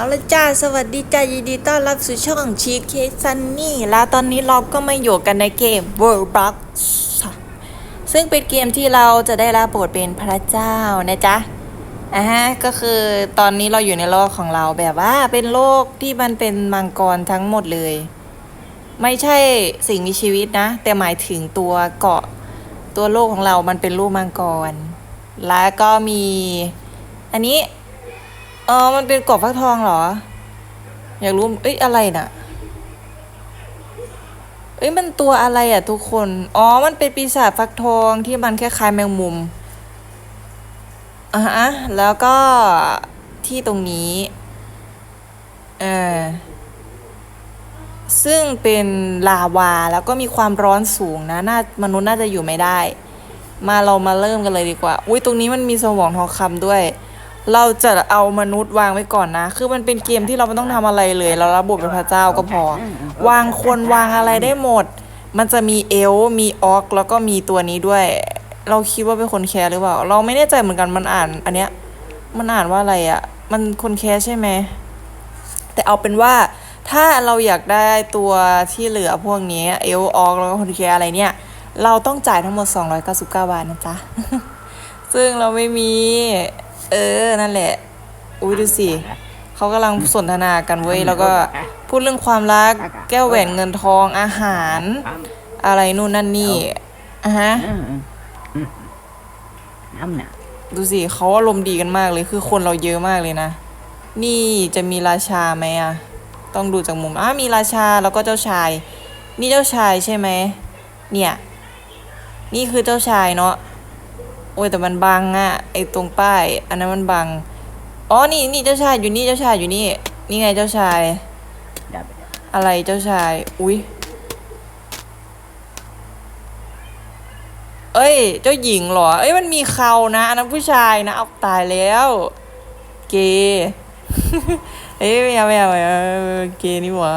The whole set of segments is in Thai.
เอาละจ้า สวัสดีจ้ายินดีต้อนรับสู่ช่องชีสเคซันนี่ และตอนนี้เราก็มาอยู่กันในเกม World Box ซึ่งเป็นเกมที่เราจะได้รับบทเป็นพระเจ้านะจ๊ะอ่าฮะก็คือตอนนี้เราอยู่ในโลกของเราแบบว่าเป็นโลกที่มันเป็นมังกรทั้งหมดเลย ไม่ใช่สิ่งมีชีวิตนะ แต่หมายถึงตัวเกาะตัวโลกของเรามันเป็นรูปมังกร แล้วก็มี อันนี้ ออมันเป็นกรอบฟักทองเหรอ อยากรู้ เอ้ย อะไรน่ะ เอ้ย มันตัวอะไรอะทุกคน อ๋อ มันเป็นปีศาจฟักทองที่มันคล้ายๆแมงมุมอะฮะ แล้วก็ที่ตรงนี้เออซึ่งเป็นลาวาแล้วก็มีความร้อนสูงนะน่ามนุษย์น่าจะอยู่ไม่ได้ มาเรามาเริ่มกันเลยดีกว่า อุ้ยตรงนี้มันมีสมองทองคำด้วย เราจะเอามนุษย์วางไว้ก่อนนะ คือมันเป็นเกมที่เราไม่ต้องทำอะไรเลย เรารับบทเป็นพระเจ้าก็พอ วางคนวางอะไรได้หมด มันจะมีเอล มีออก แล้วก็มีตัวนี้ด้วย เราคิดว่าเป็นคนแคร์หรือเปล่า เราไม่แน่ใจเหมือนกัน มันอ่าน อันเนี้ย มันอ่านว่าอะไรอะ่ะ มันคนแคร์ใช่ไหม แต่เอาเป็นว่า ถ้าเราอยากได้ตัวที่เหลือพวกนี้ เอล ออก แล้วก็คนแคร์อะไรเนี่ย เราต้องจ่ายทั้งหมด 299 บาทนะจ๊ะ ซึ่งเราไม่มี เออ นั่นแหละ อุ้ยดูสิเขากำลังสนทนากันเว้ย แล้วก็พูดเรื่องความรัก แก้วแหวนเงินทอง อาหาร อะไรนู่นนั่นนี่อะฮะน้ำหนักดูสิเขาอารมณ์ดีกันมากเลย คือคนเราเยอะมากเลยนะ นี่จะมีราชาไหมอะต้องดูจากมุมอะมีราชาแล้วก็เจ้าชาย นี่เจ้าชายใช่ไหม เนี่ย นี่คือเจ้าชายเนาะโอ้ยแต่มันบังอะไอตรงป้าย อันนั้นมันบัง อ๋อ นี่นี่เจ้าชายอยู่นี่เจ้าชายอยู่นี่ นี่ไงเจ้าชาย ดับอะไรเจ้าชาย อุ้ยเอ้ย เจ้าหญิงเหรอ เอ้ยมันมีเขานะอันนั้นผู้ชายนะเอาตายแล้ว เกย์เอ้ยไม่เอาไม่เอาไม่เอาเกย์นี่หว่า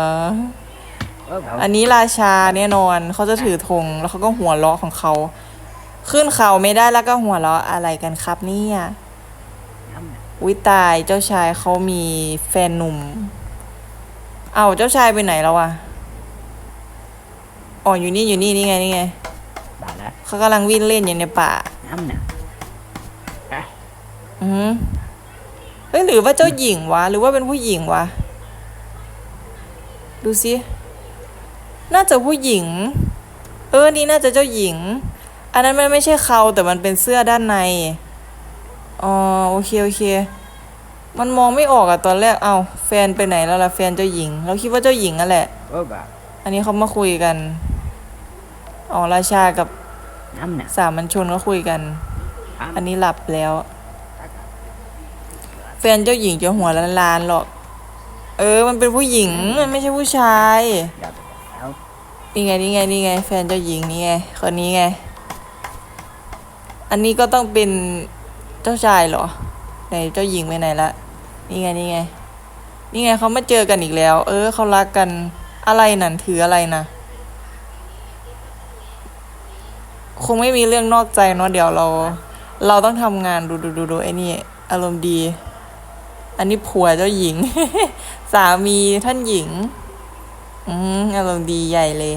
เออแบบอันนี้ราชาแน่นอนเขาจะถือธงแล้วเขาก็หัวเราะของเขา ขึ้นเขาไม่ได้แล้วก็หัวเราะอะไรกันครับเนี่ยน้ำหนักวิตายเจ้าชายเขามีแฟนหนุ่ม เอาเจ้าชายไปไหนแล้วอะอ๋ออยู่นี่อยู่นี่นี่ไงนี่ไงบาละเขากำลังวิ่งเล่นอยู่ในป่าน้ำหนักอะอือหือเฮ้ยหรือว่าเจ้าหญิงวะ หรือว่าเป็นผู้หญิงวะ ดูสิ น่าจะผู้หญิง เออ นี่น่าจะเจ้าหญิง อันนั้นมันไม่ใช่เขาแต่มันเป็นเสื้อด้านใน อ๋อโอเคโอเค มันมองไม่ออกอะตอนแรก เอาแฟนไปไหนแล้วล่ะแฟนเจ้าหญิง เราคิดว่าเจ้าหญิงนั่นแหละเออแบบอันนี้เขามาคุยกัน อ๋อราชากับน้ำหนักสามัญชนก็คุยกัน อันนี้หลับแล้ว แฟนเจ้าหญิงจะหัวล้านๆหรอก เออ มันเป็นผู้หญิง มันไม่ใช่ผู้ชายดับแล้วนี่ไงนี่ไงนี่ไง แฟนเจ้าหญิงนี่ไง คนนี้ไง อันนี้ก็ต้องเป็นเจ้าชายเหรอไหนเจ้าหญิงไปไหนละนี่ไงนี่ไง นี่ไงเขามาเจอกันอีกแล้ว เออเขารักกันอะไรนั่นถืออะไรนะคงไม่มีเรื่องนอกใจเนาะเดี๋ยวเรา เราต้องทำงานดูดูดูดูไอ้นี่อารมณ์ดี อันนี้ผัวเจ้าหญิง สามีท่านหญิง อืมอารมณ์ดีใหญ่เลย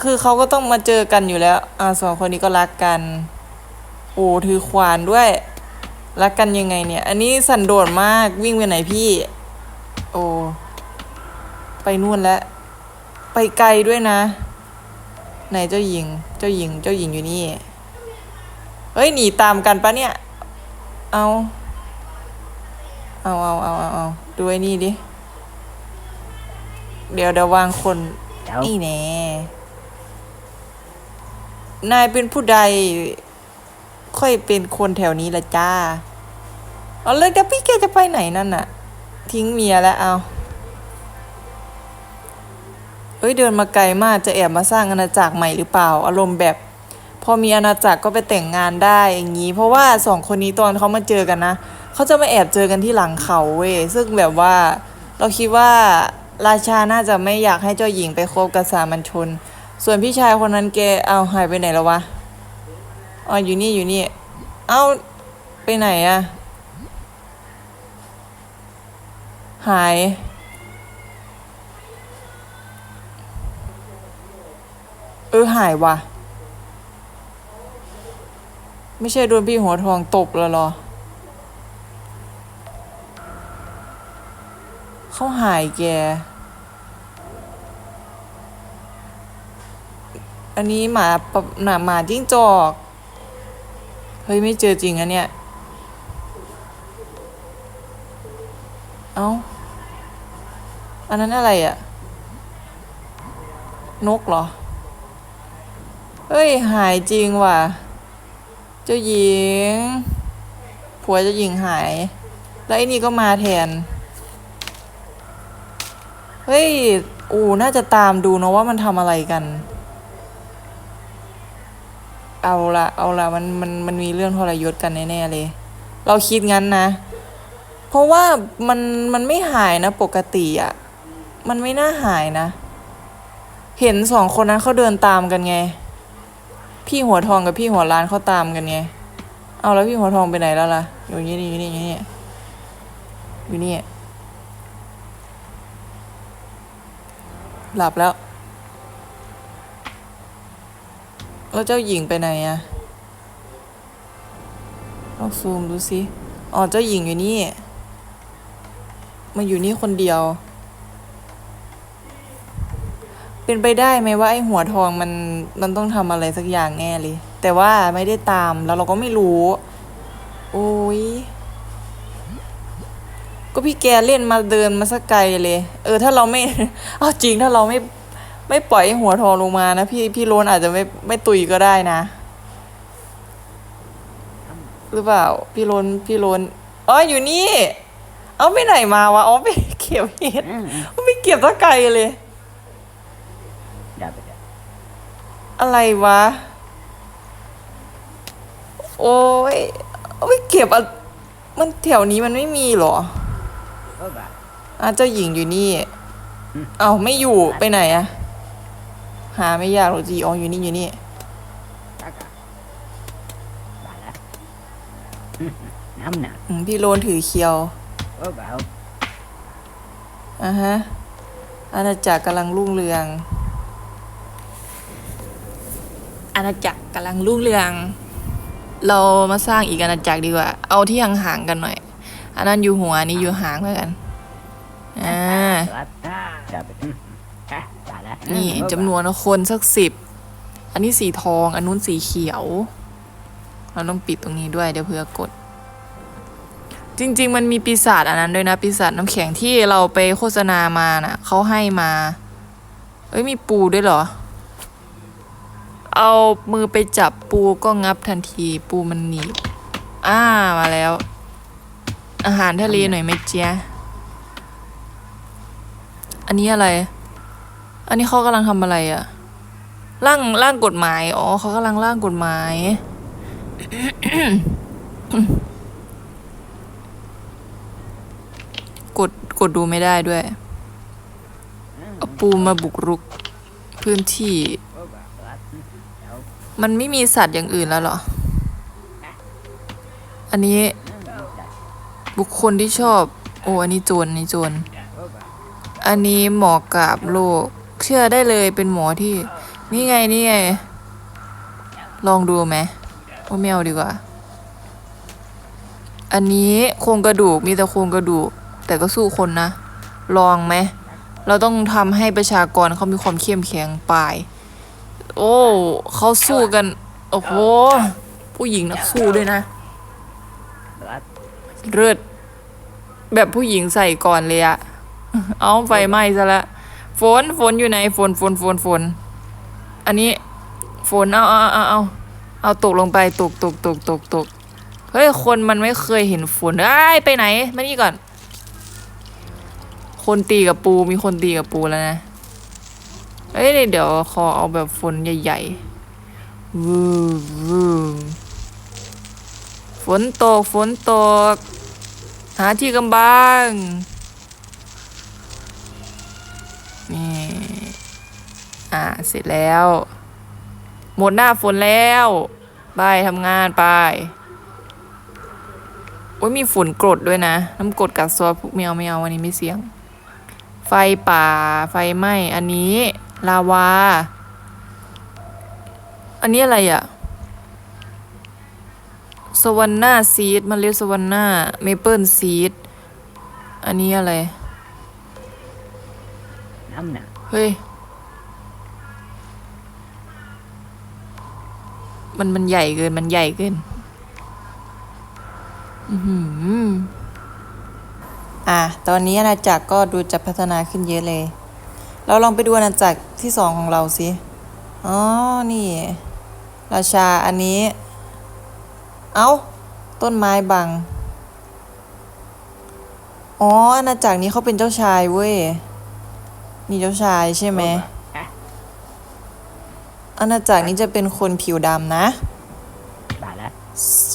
คือเขาก็ต้องมาเจอกันอยู่แล้ว อ่าสองคนนี้ก็รักกัน โอ้ถือขวานด้วย รักกันยังไงเนี่ย อันนี้สันโดษมากวิ่งไปไหนพี่ โอ้ไปนู่นแล้ว ไปไกลด้วยนะ ไหนเจ้าหญิง เจ้าหญิง เจ้าหญิงอยู่นี่ เฮ้ยหนีตามกันปะเนี่ย เอาเอาเอาเอาเอาเอาดูไอ้นี่ดิ เดี๋ยวเดี๋ยววางคนแล้วนี่แน่ นายเป็นผู้ใด ค่อยเป็นคนแถวนี้ละจ้า เอาเลยเดี๋ยวพี่แกจะไปไหนนั่นน่ะ ทิ้งเมียแล้วเอาเอ้ยเดินมาไกลมากจะแอบมาสร้างอาณาจักรใหม่หรือเปล่า อารมณ์แบบ พอมีอาณาจักรก็ไปแต่งงานได้อย่างนี้ เพราะว่าสองคนนี้ตอนเขามาเจอกันนะเขาจะมาแอบเจอกันที่หลังเขาเว้ยซึ่งแบบว่า เราคิดว่าราชาน่าจะไม่อยากให้เจ้าหญิงไปคบกับสามัญชน ส่วนพี่ชายคนนั้นแกเอาหายไปไหนแล้ววะอ๋ออยู่นี่อยู่นี่ เอาไปไหนอะหาย เออหายว่ะ ไม่ใช่โดนพี่หัวทองตบแล้วหรอ เขาหายแก อันนี้หมาปหนาหมาจิ้งจอก เฮ้ย ไม่เจอจริงอะเนี่ยเอ้า อันนั้นอะไรอะนกเหรอ เฮ้ย หายจริงว่ะ เจ้าหญิง ผัวเจ้าหญิงหาย แล้วไอ้นี่ก็มาแทน เฮ้ย อูน่าจะตามดูเนอะว่ามันทำอะไรกัน เอาละเอาละมันมันมันมีเรื่องทรยศกันแน่ๆเลย เราคิดงั้นนะ เพราะว่ามันมันไม่หายนะปกติอะ่ะ มันไม่น่าหายนะ เห็นสองคนนั้นเขาเดินตามกันไง พี่หัวทองกับพี่หัวล้านเขาตามกันไง เอาแล้วพี่หัวทองไปไหนแล้วล่ะ อยู่นี่อยู่นี่อยู่นี่อยู่นี่หลับแล้ว แล้วเจ้าหญิงไปไหนอะลองซูมดูสิ อ๋อ เจ้าหญิงอยู่นี่ มาอยู่นี่คนเดียว เป็นไปได้ไหมว่าไอ้หัวทองมันมันต้องทำอะไรสักอย่างแน่เลย แต่ว่าไม่ได้ตามแล้วเราก็ไม่รู้ โอ้ย ก็พี่แกเล่นมาเดินมาสักไกลเลย เออ ถ้าเราไม่ เอาจริงถ้าเราไม่ ไม่ปล่อยให้หัวทองลงมานะพี่พี่โรนอาจจะไม่ไม่ตุยก็ได้นะ หรือเปล่า พี่โรนพี่โรนอ๋ออยู่นี่ เอาไปไหนมาวะอ๋อไปเก็บเห็ดอืมอืมเอาไปเก็บตะไกลเลยได้ไปได้อะไรวะ โอ้ยเอาไปเก็บอะมันแถวนี้มันไม่มีเหรอโอ้บ้าอะเจ้าหญิงอยู่นี่อืมเอาไม่อยู่ไปไหนอะ หาไม่ยากหรอกจีอ๋ออยู่นี่อยู่นี่ตากะบ้าละอืมน้ำหนักอืมพี่โรนถือเคียวโอ้บ้าอะฮะอาณาจักรกำลังรุ่งเรือง อาณาจักรกำลังรุ่งเรือง เรามาสร้างอีกอาณาจักรดีกว่า เอาที่ห่างๆกันหน่อย อันนั้นอยู่หัวอันนี้อยู่หางแล้วกัน อ่าครับได้ไปอืมอะบ้าละ นี่อืมจำนวนคนสักสิบ อันนี้สีทอง อันนู้นสีเขียว เราต้องปิดตรงนี้ด้วยเดี๋ยวเผื่อกด จริง ๆ มันมีปีศาจอันนั้นด้วยนะปีศาจน้ำแข็งที่เราไปโฆษณามาน่ะเขาให้มา เอ้ยมีปูด้วยเหรอ เอามือไปจับปูก็งับทันทีปูมันหนีบอ่ามาแล้ว อาหารทะเลหน่อยไหมเจ๊ยะอันนี้อะไร อันนี้เขากำลังทำอะไรอะร่างร่างกฎหมาย อ๋อเขากำลังร่างกฎหมาย กดกดดูไม่ได้ด้วยเอาปูมาบุกรุกพื้นที่ มันไม่มีสัตว์อย่างอื่นแล้วเหรอ อันนี้ บุคคลที่ชอบ โอ้อันนี้โจรนนี้โจรอันนี้หมอกราบโลก เชื่อได้เลยเป็นหมอที่ นี่ไงนี่ไง ลองดูไหมว่าไม่เอาดีกว่า อันนี้โครงกระดูกมีแต่โครงกระดูก แต่ก็สู้คนนะ ลองไหม เราต้องทำให้ประชากรเขามีความเข้มแข็งปลาย โอ้เขาสู้กัน โอ้โห ผู้หญิงนักสู้ด้วยนะเลือดแบบผู้หญิงใส่ก่อนเลยอะเอาไฟไหม้ซะละ ฝนฝนอยู่ไหนฝนฝนฝนฝนอันนี้ฝนเอาเอาเอาเอาเอาตกลงไปตกตกตกตกตกเฮ้ยคนมันไม่เคยเห็นฝนเอ้ยไปไหนมานี่ก่อน คนตีกับปูมีคนตีกับปูแล้วนะเอ้ยเดี๋ยวขอเอาแบบฝนใหญ่ๆวือวือฝนตกฝนตก หาที่กำบัง อ่าเสร็จแล้ว หมดหน้าฝนแล้วไปทำงานไปโอ้ยมีฝุ่นกรดด้วยนะ น้ำกรดกัดซอสพวกแมวไม่เอาอันนี้ไม่เสี่ยง ไฟป่าไฟไหม้อันนี้ลาวา อันนี้อะไรอะสวรรค์หน้าซีดมันเรียกสวรรค์หน้าเมเปิลซีดอันนี้อะไรน้ำน่ะเฮ้ย มันมันใหญ่เกิน มันใหญ่เกิน อือหืออะ ตอนนี้อาณาจักรก็ดูจะพัฒนาขึ้นเยอะเลย เราลองไปดูอาณาจักรที่สองของเราสิ อ๋อ นี่ ราชาอันนี้ เอ้า ต้นไม้บัง อ๋อ อาณาจักรนี้เขาเป็นเจ้าชายเว้ย นี่เจ้าชายใช่ไหม อาณาจักรนี้จะเป็นคนผิวดำนะบาทแล้ว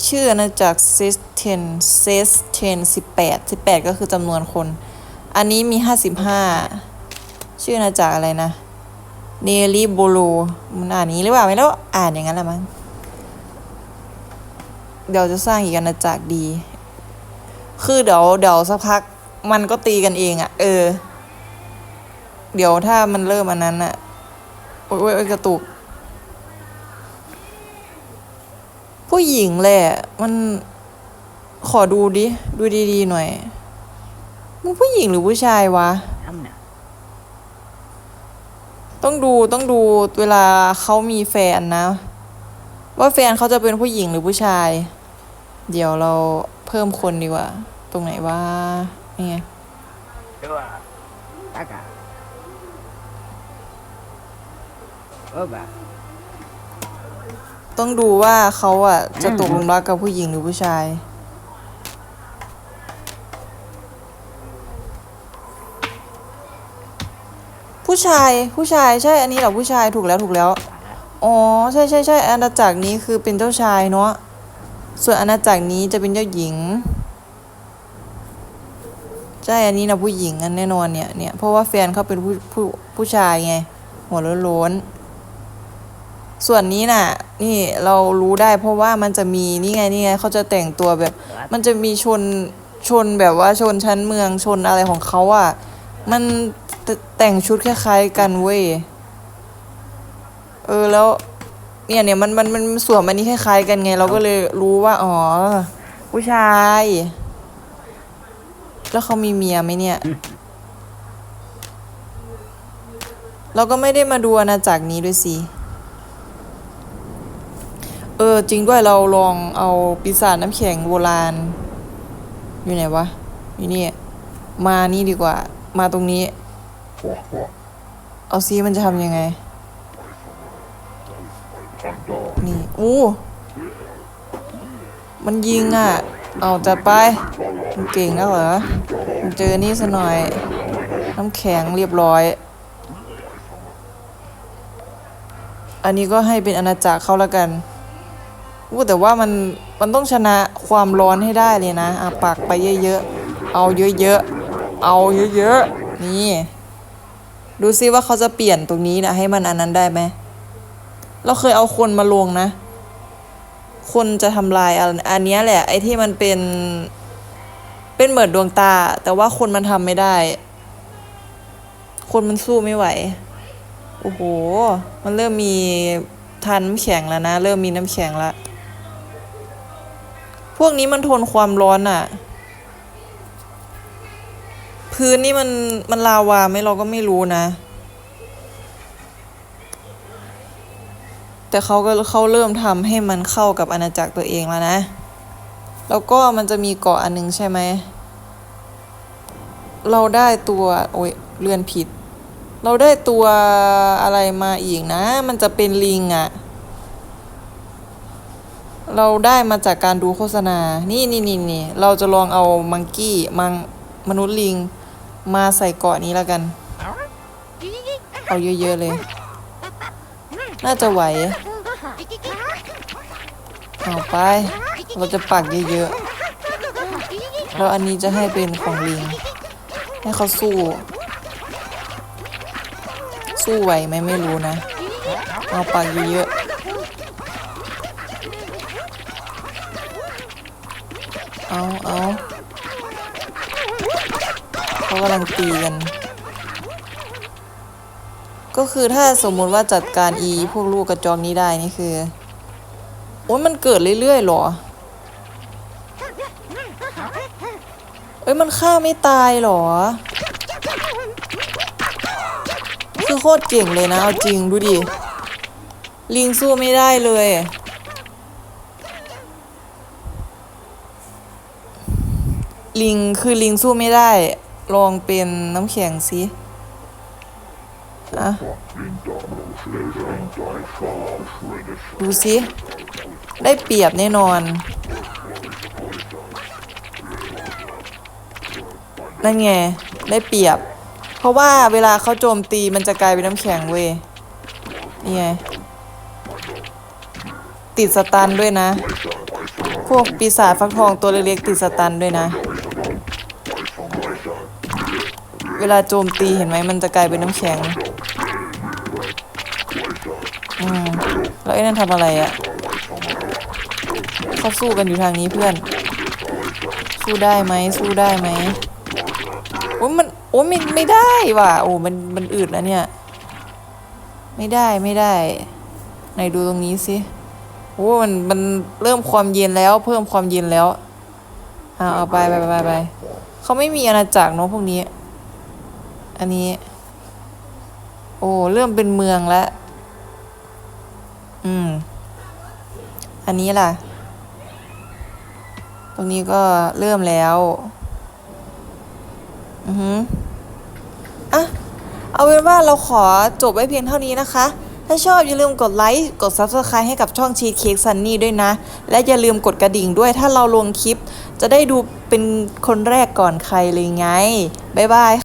ชื่ออาณาจักรเซสเทนเซสเทนสิบแปดสิบแปดก็คือจำนวนคน อันนี้มีห้าสิบห้าชื่ออาณาจักรอะไรนะเนลิโบโลมันอ่านอย่างนี้หรือเปล่าไม่รู้อ่านอย่างนั้นแหละมั้งเดี๋ยวจะสร้างอีกอาณาจักรดี คือเดี๋ยวเดี๋ยวสักพักมันก็ตีกันเองอะ่ะ เออ เดี๋ยวถ้ามันเริ่มอันนั้นอะ่ะ โอ๊ยโอ๊ยโอ๊ยกระตุก ผู้หญิงแหละ มันขอดูดิ ดูดีๆหน่อยมึงผู้หญิงหรือผู้ชายวะน้ำน่ะต้องดูต้องดูเวลาเขามีแฟนนะ ว่าแฟนเขาจะเป็นผู้หญิงหรือผู้ชาย เดี๋ยวเราเพิ่มคนดีกว่า ตรงไหนว่านี่ไงตัวตากะโอ้บา ต้องดูว่าเขาอะจะตกหลุมรักกับผู้หญิงหรือผู้ชาย ผู้ชายผู้ชายใช่อันนี้เหรอผู้ชายถูกแล้วถูกแล้ว อ๋อใช่ใช่ใช่อาณาจักรนี้คือเป็นเจ้าชายเนาะส่วนอาณาจักรนี้จะเป็นเจ้าหญิงใช่อันนี้นะผู้หญิงอันแน่นอนเนี่ยเนี่ยเพราะว่าแฟนเขาเป็นผู้ผู้ผู้ชายไง หัวโล้นๆ ส่วนนี้น่ะ นี่เรารู้ได้เพราะว่ามันจะมีนี่ไงนี่ไงเขาจะแต่งตัวแบบ มันจะมีชนชนแบบว่าชนชั้นเมืองชนอะไรของเขาอะ มันแต่แต่งชุดคล้ายๆกันเว้ย เออแล้ว เนี่ยเนี่ยมันมันมันสวมอันนี้คล้ายๆกันไง เราก็เลยรู้ว่า อ๋อ ผู้ชาย แล้วเขามีเมียไหมเนี่ย เราก็ไม่ได้มาดูอาณาจักรนี้ด้วยสิ เออ จริงด้วยเราลองเอาปีศาจน้ำแข็งโบราณ อยู่ไหนวะ อยู่นี่ มานี่ดีกว่า มาตรงนี้ เอาซีมันจะทำยังไง นี่อู้มันยิงอะ เอาจัดไปมันเก่งนะเหรอมันเจอนี่ซะหน่อย น้ำแข็งเรียบร้อย อันนี้ก็ให้เป็นอาณาจักรเขาแล้วกัน อู้แต่ว่ามันมันต้องชนะความร้อนให้ได้เลยนะอะปักไปเยอะๆ เอาเยอะๆ เอาเยอะๆ นี่ ดูซิว่าเขาจะเปลี่ยนตรงนี้นะให้มันอันนั้นได้ไหม เราเคยเอาคนมาลงนะ คนจะทำลายอันอันนี้แหละ ไอ้ที่มันเป็น เป็นเหมือนดวงตา แต่ว่าคนมันทำไม่ได้ คนมันสู้ไม่ไหว โอ้โห มันเริ่มมีทานน้ำแข็งแล้วนะ เริ่มมีน้ำแข็งละ พวกนี้มันทนความร้อนอะ่ะ พื้นนี่มันมันลาวาไหมเราก็ไม่รู้นะ แต่เขาก็เขาเริ่มทำให้มันเข้ากับอาณาจักรตัวเองแล้วนะ แล้วก็มันจะมีเกาะอันหนึงใช่ไหม เราได้ตัวโอ้ยเลื่อนผิด เราได้ตัวอะไรมาอีกนะ มันจะเป็นลิงอะ่ะ เราได้มาจากการดูโฆษณา นี่นี่นี่นี่เราจะลองเอามังกี้มังมนุษย์ลิง มาใส่เกาะนี้แล้วกัน เอาเยอะๆเลย น่าจะไหว เอาไป เราจะปักเยอะๆแล้วอันนี้จะให้เป็นของลิง ให้เขาสู้ สู้ไหวไหมไม่รู้นะ เอาปักเยอะๆ เอาเอาเขากำลังตีกัน ก็คือถ้าสมมุติว่าจัดการอีพวกลูกกระจอกนี้ได้นี่คือ โอ้ยมันเกิดเรื่อยๆหรอ เอ้ยมันฆ่าไม่ตายหรอ คือโคตรเก่งเลยนะ เอาจริงดูดิ ลิงสู้ไม่ได้เลย ลิงคือลิงสู้ไม่ได้ ลองเป็นน้ำแข็งสิอะดูสิ ได้เปรียบแน่นอน นั่นไง ได้เปรียบ เพราะว่าเวลาเขาโจมตีมันจะกลายเป็นน้ำแข็งเว้ยนี่ไง ติดสตันด้วยนะ พวกปีศาจฟักทองตัวเล็กๆติดสตันด้วยนะ เวลาโจมตีเห็นไหมมันจะกลายเป็นน้ำแข็ง อืม แล้วไอ้นั่นทำอะไรอะ่ะเขาสู้กันอยู่ทางนี้เพื่อน สู้ได้ไหมสู้ได้ไหมโอ้ยมันโอ้ยไม่ไม่ได้ว่ะโอ้มันมันอืดนะเนี่ย ไม่ได้ไม่ได้ไหนดูตรงนี้สิโอ้มันมันเริ่มความเย็นแล้ว เพิ่มความเย็นแล้วเอาเอาไปไปไปไปเขาไม่มีอาณาจักรเนาะพวกนี้ อันนี้ โอ้เริ่มเป็นเมืองแล้ว อืม อันนี้ล่ะ ตรงนี้ก็เริ่มแล้ว อือหืออะ เอาเป็นว่าเราขอจบไว้เพียงเท่านี้นะคะ ถ้าชอบอย่าลืมกดไลค์ กด Subscribe ให้กับช่องชีสเค้กซันนี่ด้วยนะ และอย่าลืมกดกระดิ่งด้วยถ้าเราลงคลิปจะได้ดูเป็นคนแรกก่อนใครเลยไง บ๊ายบาย